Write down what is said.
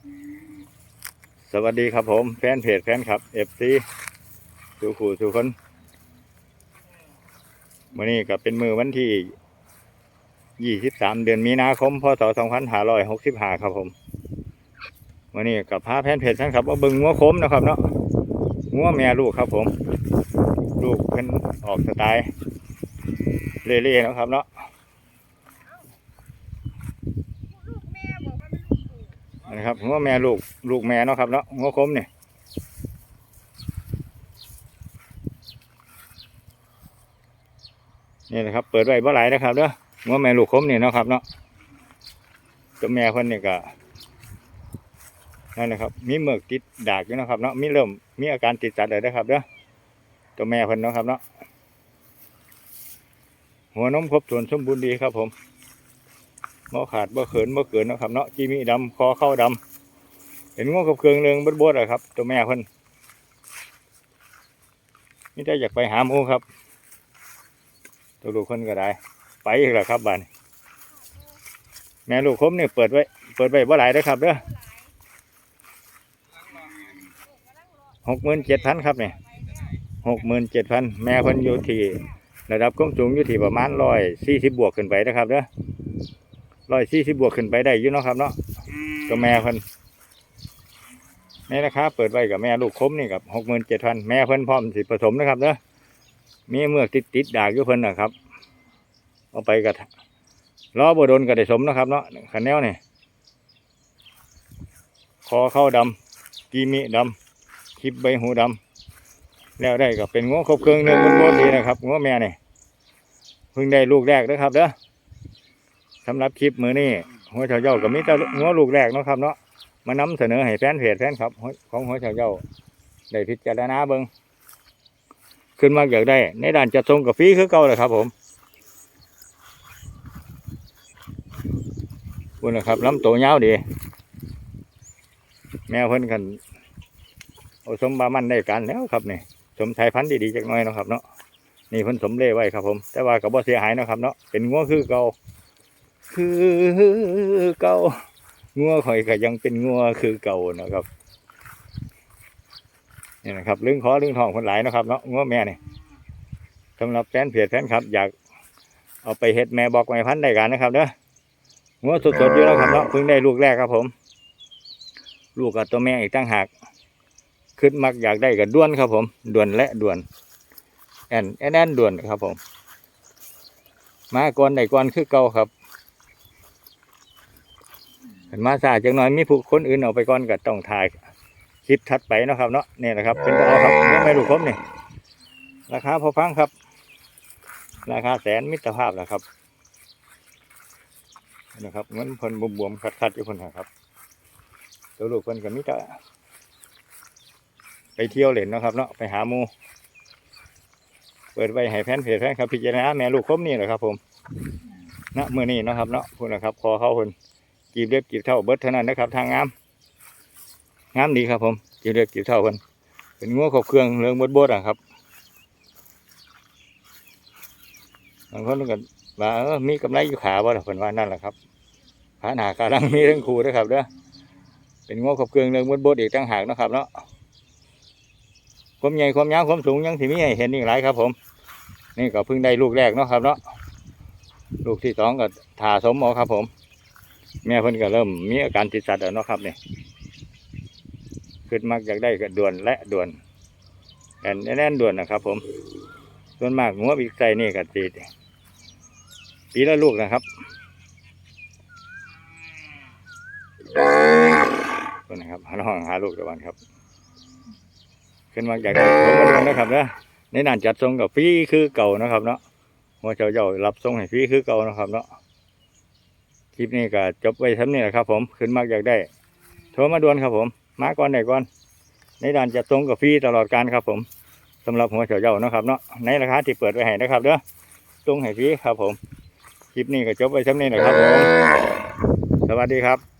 สวัสดีครับผมแฟนเพจแฟนครับเอฟซีสุขูสุคนวันนี้ก็เป็นมือวันที่23เดือนมีนาคมพศ2565ครับผมวันนี้กับพาแฟนเพจแฟนครับว่าบิ่งงัวคมนะครับเนาะงัวแม่ลูกครับผม ลูกเพิ่นออกสไตล์เล่ๆนะครับเนาะ ลูกแม่บอกว่าเป็นลูกปู่ นะครับงัวแม่ลูกลูกแม่เนาะครับเนาะงัวคมเนี่ยนี่นะครับ เปิดไว้บ่หลายนะครับเด้องัวแม่ลูกคมเนี่ยเนาะครับเนาะตัวแม่เพิ่นนี่ก็นั่นนะครับ มีเมือกติดดากอยู่เนาะครับเนาะมีเริ่มมีอาการติดสัตว์เลยนะครับเด้อตัวแม่เพิ่นเนาะครับเนาะหัวนมครบถ้วนสมบูรณ์ดีครับผม บ่ขาดบ่เขินบ่เกินนะครับเนาะจีมีดำคอเข้าดำเห็นงวกับเครื่องเรืองบดบดอะครับตัวแม่เพิ่นนี่ได้อยากไปหาหมูครับ ตัวลูกเพิ่นก็ได้ ไปอีกแล้วครับบ้านแม่ลูกคมนี่ยเปิดไว้ เปิดไว้บ่หลายเด้ครับเด้อหกหมื่นเจ็ดพันครับเนี่ยหกหมื่นเจ็ดพันแม่เพิ่นอยู่ที่ระดับความสูงอยู่ที่ประมาณร้อยสี่สิบบวกขึ้นไปนะครับเด้อ ร้อยสี่สิบบวกขึ้นไปได้อยู่เนาะครับเนาะตัวแม่เพิ่นนี่นะครับเปิดไว้กับแม่ลูกคมนี่กับหกหมื่นเจ็ดพันแม่เพิ่นพร้อมสิผสมนะครับเนาะมีเมือกติดติดดากอยู่เพิ่นนะครับเอาไปกับล้อบโดนกับได้สมนะครับเนาะขันแนวนี่คอเข้าดำกีมิดำคลิปใบหูดำแล้วได้ก็เป็นง้อครบเครื่องหนึ่งบนบนดีนะครับง้อแม่นี่เพิ่งได้ลูกแรกนะครับเด้อำหรับคลิปมือนี้หัวเฉาเย้ากับมิตรงัวลูกแรกเนาะครับเนาะมานำเสนอให้แฟนเพจแฟนครับ ของหัวเฉาเย้าได้พิจารณาเบิงขึ้นมาอยากได้ ในด้านจัดทรงกับฟีคือเก่าเลยครับผมคุณนะครับลำโตวยาวดี แมวเพิ่นกันเอาสมบามันได้การแล้วครับนี่สมไทยพันธุ์ดีๆจักน่อยนะครับเนาะนี่เพิ่นสมเล่ไว้ครับผม แต่ว่ากับบ่เสียหายนะครับเนาะเป็นงัวคือเก่า คือเก่างัวข่อยก็ยังเป็นงัวคือเก่านะครับนี่นะครับเรื่องขอเรื่องทองคนหลายนะครับเนาะงัวแม่เนี่ยสำหรับแฟนเพจแฟนครับ อยากเอาไปเฮ็ดแม่บอกแม่พันได้กันนะครับเด้องัวสดๆอยู่แล้วครับเนาะเพิ่งได้ลูกแรกครับผม ลูกกับตัวแม่อีกตั้งหากขึ้นมักอยากได้กับด้วนครับผมด่วนและด่วนแอนแอนแอนด่วนครับผม มาก่อนได้ก่อนคือเก่าครับ นมาซาจังน้อยมีผู้คนอื่นเอาไปก่อนก็ต้องถ่ายคลิปถัดไปนะครับเนาะนี่แหละครับ เป็นตัวเอาครับเนื้อไม่ลูกคมนี่ราคาพอฟังครับ ราคาแสนมิตรภาพนะครับนะครับเงินพนบวมๆคัดๆอยู่เพิ่นครับตัวลูกเพิ่นก็มิตรไปเที่ยวเล่นนะครับเนาะไปหามูเปิดไว้ให้แฟนเพจแฟนครับพิจารณาแม่ลูกคมนี่แหละครับ ผมณมื้อนี้เนาะครับเนาะพูดนะครับคอเข้าเพิ่น กีบเล็บกีบเท่าเบิดเท่านั้นนะครับ ทางงามงามดีครับผมกีบเล็บกีบเท่ากันเป็นงัวขบเครื่องเรื่องบดบดๆอะครับบางคนก็ว่าเออมีกำไรอยู่ขาบ่ล่ะเพิ่นว่านั่นแหละครับขาหนาขาลังมีทั้งคู่นะครับเด้อเป็นงัวขบเครื่องเรื่องบดบดอีกต่างหากนะครับเนาะความใหญ่ความยาวความสูงยังที่มีให้เห็นอีกหลายครับ ผม นี่ก็เพิ่งได้ลูกแรกเนาะครับเนาะลูกที่สองก็ถ่าสมเอาครับผม แม่เพิ่นก็เริ่มมีอาการติดสัตว์แล้วเนาะครับเนี่ยขึ้นมากอยากได้ก็ด่วนและด่วนแอนแน่นด่วนนะครับ ผมส่วนมากหัวปีกไก่นี่ก็ติดปีละลูกนะครับตัวนะครับหาห้องหาลูกตะวันครับ ขึ้นมาอยากได้ผมมาดูนะครับนะในด้านจัดทรงกับฟีคือเก่านะครับเนาะหัวเจ้าเจ้ารับทรงให้ฟีคือเก่านะครับเนาะ คลิปนี้ก็จบไว้ทั้งนี้แหละครับ ผมขึ้นมากอยากได้ โทรมาด่วนครับผม มาก่อนไหนก่อน ในด่านจะตรงกับฟรีตลอดการครับ ผมสำหรับหัวเฉาเจ้านะครับเนาะในราคาที่เปิดไว้ให้นะครับเด้อตรงให้ฟรีครับ ผม คลิปนี้ก็จบไว้ทั้งนี้แหละครับผมสวัสดีครับ